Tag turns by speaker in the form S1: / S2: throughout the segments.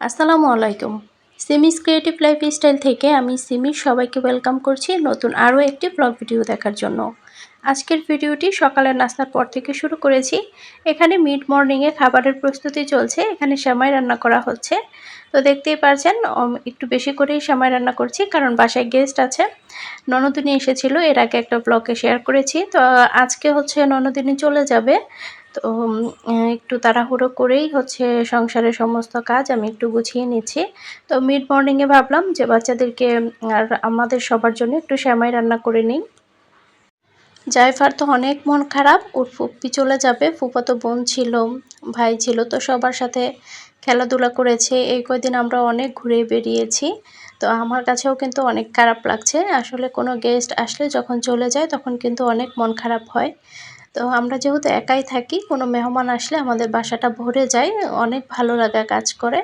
S1: আসসালামু আলাইকুম। সিমিস creative life style থেকে আমি সিমির সবাইকে ওয়েলকাম করছি নতুন আরও একটি ব্লগ ভিডিও দেখার জন্য। আজকের ভিডিওটি সকালের নাস্তার পর থেকে শুরু করেছি। এখানে মিড মর্নিংয়ে খাবারের প্রস্তুতি চলছে। এখানে সেমাই রান্না করা হচ্ছে। তো দেখতেই পারছেন একটু বেশি করেই সেমাই রান্না করছি, কারণ বাসায় গেস্ট আছে। ননদিনী এসেছিল, এর আগে একটা ব্লগে শেয়ার করেছি। তো আজকে হচ্ছে ননদিনী চলে যাবে। তো একটু তাড়াহুড়ো করেই হচ্ছে সংসারের সমস্ত কাজ আমি একটু গুছিয়ে নিচ্ছি। তো মিড মর্নিংয়ে ভাবলাম যে বাচ্চাদেরকে, আর আমাদের সবার জন্য একটু শ্যামাই রান্না করে নিই। জায়ফার তো অনেক মন খারাপ, ওর ফুপ্পি চলে যাবে ফুপাতো বোন ছিল, ভাই ছিল, তো সবার সাথে খেলাধুলা করেছে, এই কয়দিন আমরা অনেক ঘুরে বেরিয়েছি। তো আমার কাছেও কিন্তু অনেক খারাপ লাগছে, আসলে কোনো গেস্ট আসলে যখন চলে যায় তখন কিন্তু অনেক মন খারাপ হয়। তো আমরা যেহেতু একাই থাকি, কোনো মেহমান আসলে আমাদের বাসাটা ভরে যায়, অনেক ভালো লাগা কাজ করে।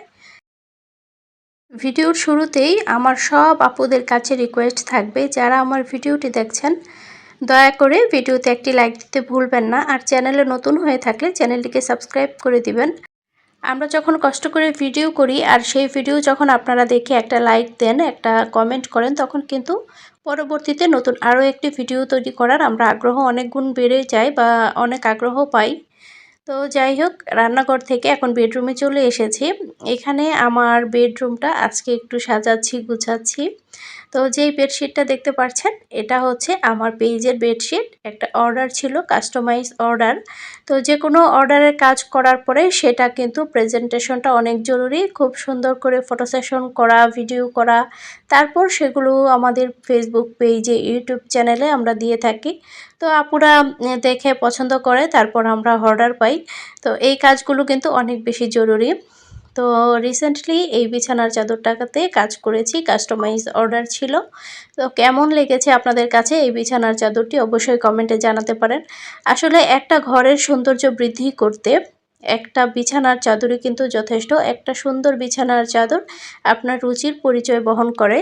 S1: ভিডিওর শুরুতেই আমার সব আপুদের কাছে রিকোয়েস্ট থাকবে, যারা আমার ভিডিওটি দেখছেন, দয়া করে ভিডিওতে একটি লাইক দিতে ভুলবেন না, আর চ্যানেলে নতুন হয়ে থাকলে চ্যানেলটিকে সাবস্ক্রাইব করে দিবেন। আমরা যখন কষ্ট করে ভিডিও করি, আর সেই ভিডিও যখন আপনারা দেখে একটা লাইক দেন, একটা কমেন্ট করেন, তখন কিন্তু পরবর্তীতে নতুন আরও একটি ভিডিও তৈরি করার আমরা আগ্রহ অনেক গুণ বেড়ে যায় বা অনেক আগ্রহ পাই। তো যাই হোক, রান্নাঘর থেকে এখন বেডরুমে চলে এসেছি। এখানে আমার বেডরুমটা আজকে একটু সাজাচ্ছি, গুছাচ্ছি। তো যেই বেডশিটটা দেখতে পাচ্ছেন, এটা হচ্ছে আমার পেজের বেডশিট। একটা অর্ডার ছিল, কাস্টমাইজ অর্ডার। তো যে কোনো অর্ডারের কাজ করার পরে সেটা কিন্তু প্রেজেন্টেশনটা অনেক জরুরি। খুব সুন্দর করে ফটো সেশন করা, ভিডিও করা। তারপর সেগুলো আমাদের ফেসবুক পেজে ইউটিউব চ্যানেলে আমরা দিয়ে থাকি। তো আপুরা দেখে পছন্দ করে, তারপর আমরা অর্ডার পাই। তো এই কাজগুলো কিন্তু অনেক বেশি জরুরি। তো রিসেন্টলি এই বিছানার চাদরটাতে কাজ করেছি কাস্টমাইজ অর্ডার ছিল। তো কেমন লেগেছে আপনাদের কাছে এই বিছানার চাদরটি? অবশ্যই কমেন্টে জানাতে পারেন। আসলে একটা ঘরের সৌন্দর্য বৃদ্ধি করতে একটা বিছানার চাদরই কিন্তু যথেষ্ট। একটা সুন্দর বিছানার চাদর আপনার রুচির পরিচয় বহন করে।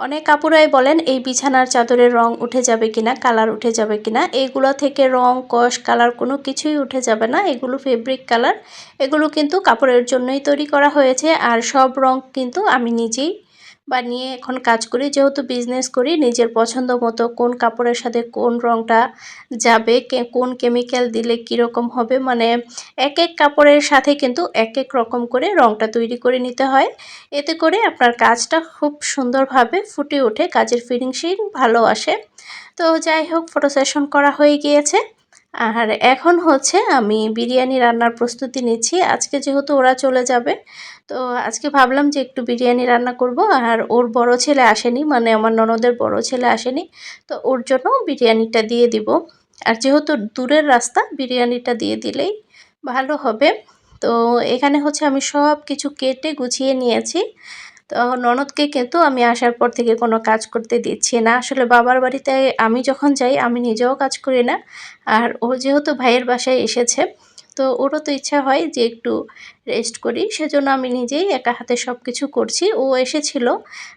S1: অনেক কাপুরাই বলেন, এই বিছানার চাদরের রং উঠে যাবে কিনা, কালার উঠে যাবে কিনা, এগুলো থেকে রং, কষ, কালার কোনো কিছুই উঠে যাবে না। এগুলো ফেব্রিক কালার। এগুলো কিন্তু কাপড়ের জন্যই তৈরি করা হয়েছে, আর সব রং কিন্তু আমি নিজেই বা নিয়ে এখন কাজ করি। যেহেতু বিজনেস করি, নিজের পছন্দ মতো কোন কাপড়ের সাথে কোন রঙটা যাবে কোন কেমিক্যাল দিলে কীরকম হবে মানে এক এক কাপড়ের সাথে কিন্তু এক এক রকম করে রঙটা তৈরি করে নিতে হয়। এতে করে আপনার কাজটা খুব সুন্দরভাবে ফুটে ওঠে, কাজের ফিনিশিং ভালো আসে। তো যাই হোক ফটো সেশন করা হয়ে গিয়েছে। আর এখন হচ্ছে আমি বিরিয়ানি রান্নার প্রস্তুতি নিচ্ছি। আজকে যেহেতু ওরা চলে যাবে, তো আজকে ভাবলাম যে একটু বিরিয়ানি রান্না করব। আর ওর বড় ছেলে আসেনি মানে আমার ননদের বড় ছেলে আসেনি, তো ওর জন্য বিরিয়ানিটা দিয়ে দিব। আর যেহেতু দূরের রাস্তা, বিরিয়ানিটা দিয়ে দিলেই ভালো হবে। তো এখানে হচ্ছে আমি সব কিছু কেটে গুছিয়ে নিয়েছি। তো ননদকে কিন্তু আমি আসার পর থেকে কোনো কাজ করতে দিচ্ছি না। আসলে বাবার বাড়িতে আমি যখন যাই, আমি নিজেও কাজ করি না। আর ও যেহেতু ভাইয়ের বাসায় এসেছে, তো ওরও তো ইচ্ছা হয় যে একটু রেস্ট করি। সেজন্য আমি নিজেই একা হাতে সব কিছু করছি। ও এসেছিল,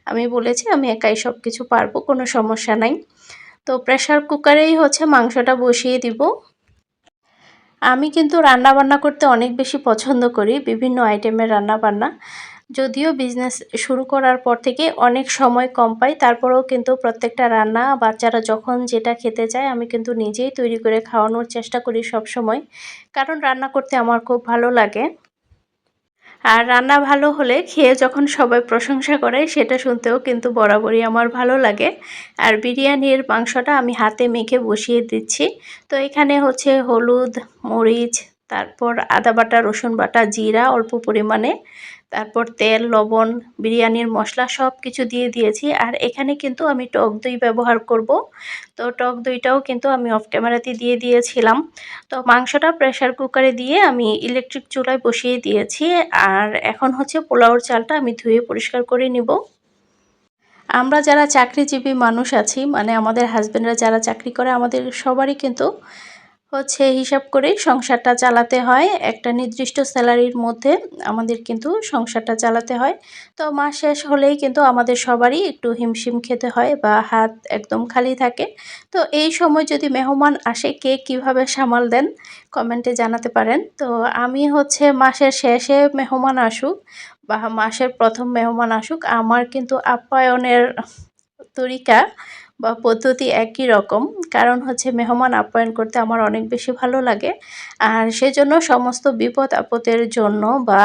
S1: আমি বলেছি আমি একাই সব কিছু পারব, কোনো সমস্যা নাই। তো প্রেশার কুকারেই হচ্ছে মাংসটা বসিয়ে দিব। আমি কিন্তু রান্না বান্না করতে অনেক বেশি পছন্দ করি, বিভিন্ন আইটেমের রান্না বান্না যদিও বিজনেস শুরু করার পর থেকে অনেক সময় কম পাই, তারপরেও কিন্তু প্রত্যেকটা রান্না বাচ্চারা যখন যেটা খেতে চায় আমি কিন্তু নিজেই তৈরি করে খাওয়ানোর চেষ্টা করি সব সময় কারণ রান্না করতে আমার খুব ভালো লাগে। আর রান্না ভালো হলে খেয়ে যখন সবাই প্রশংসা করে সেটা শুনতেও কিন্তু বরাবরই আমার ভালো লাগে। আর বিরিয়ানির মাংসটা আমি হাতে মেখে বসিয়ে দিচ্ছি। তো এখানে হচ্ছে হলুদ, মরিচ তারপর আদা বাটা, রসুন বাটা, জিরা অল্প পরিমাণে। তারপর তেল, লবণ, বিরিয়ানির মশলা সব কিছু দিয়ে দিয়েছি। আর এখানে কিন্তু আমি টক দই ব্যবহার করব। তো টক দইটাও কিন্তু আমি অফ ক্যামেরাতে দিয়ে দিয়েছিলাম। তো মাংসটা প্রেশার কুকারে দিয়ে আমি ইলেকট্রিক চুলায় বসিয়ে দিয়েছি। আর এখন হচ্ছে পোলাওর চালটা আমি ধুয়ে পরিষ্কার করে নিব। আমরা যারা চাকরিজীবী মানুষ আছি মানে আমাদের হাজব্যান্ডরা যারা চাকরি করে, আমাদের সবারই কিন্তু হচ্ছে হিসাব করেই সংসারটা চালাতে হয়। একটা নির্দিষ্ট স্যালারির মধ্যে আমাদের কিন্তু সংসারটা চালাতে হয়। তো মাস শেষ হলেই কিন্তু আমাদের সবারই একটু হিমশিম খেতে হয় বা হাত একদম খালি থাকে। তো এই সময় যদি মেহমান আসে, কে কীভাবে সামাল দেন কমেন্টে জানাতে পারেন। তো আমি হচ্ছে মাসের শেষে মেহমান আসুক বা মাসের প্রথম মেহমান আসুক, আমার কিন্তু আপ্যায়নের তরিকা বা পদ্ধতি একই রকম। কারণ হচ্ছে মেহমান আপ্যায়ন করতে আমার অনেক বেশি ভালো লাগে। আর সেজন্য সমস্ত বিপদ আপদের জন্য বা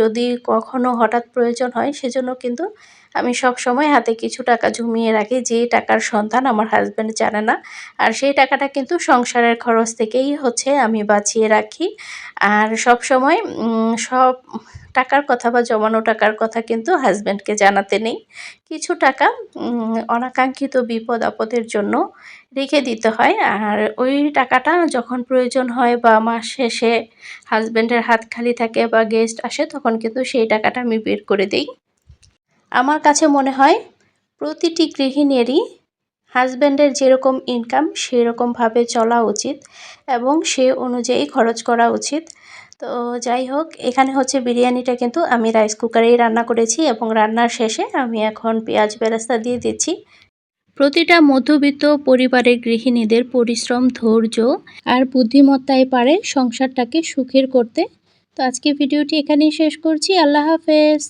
S1: যদি কখনো হঠাৎ প্রয়োজন হয়, সেজন্য কিন্তু আমি সব সময় হাতে কিছু টাকা জমিয়ে রাখি। যে টাকার সন্ধান আমার হাজব্যান্ড জানে না। আর সেই টাকাটা কিন্তু সংসারের খরচ থেকেই হচ্ছে আমি বাঁচিয়ে রাখি। আর সব সময় সব টাকার কথা বা জমানো টাকার কথা কিন্তু হাজব্যান্ডকে জানাতে নেই। কিছু টাকা অনাকাঙ্ক্ষিত বিপদ আপদের জন্য রেখে দিতে হয়। আর ওই টাকাটা যখন প্রয়োজন হয় বা মাস শেষে হাজব্যান্ডের হাত খালি থাকে বা গেস্ট আসে, তখন কিন্তু সেই টাকাটা আমি বের করে দিই। আমার কাছে মনে হয়, প্রতিটি গৃহিণীরই হাজব্যান্ডের যেরকম ইনকাম সেরকমভাবে চলা উচিত এবং সে অনুযায়ী খরচ করা উচিত। তো যাই হোক, এখানে হচ্ছে বিরিয়ানিটা কিন্তু আমি রাইস কুকারেই রান্না করেছি এবং রান্নার শেষে আমি এখন পেঁয়াজ বেরাস্তা দিয়ে দিচ্ছি। প্রতিটা মধ্যবিত্ত পরিবারের গৃহিণীদের পরিশ্রম, ধৈর্য আর বুদ্ধিমত্তায় পারে সংসারটাকে সুখের করতে। তো আজকে ভিডিওটি এখানেই শেষ করছি। আল্লাহ হাফেজ।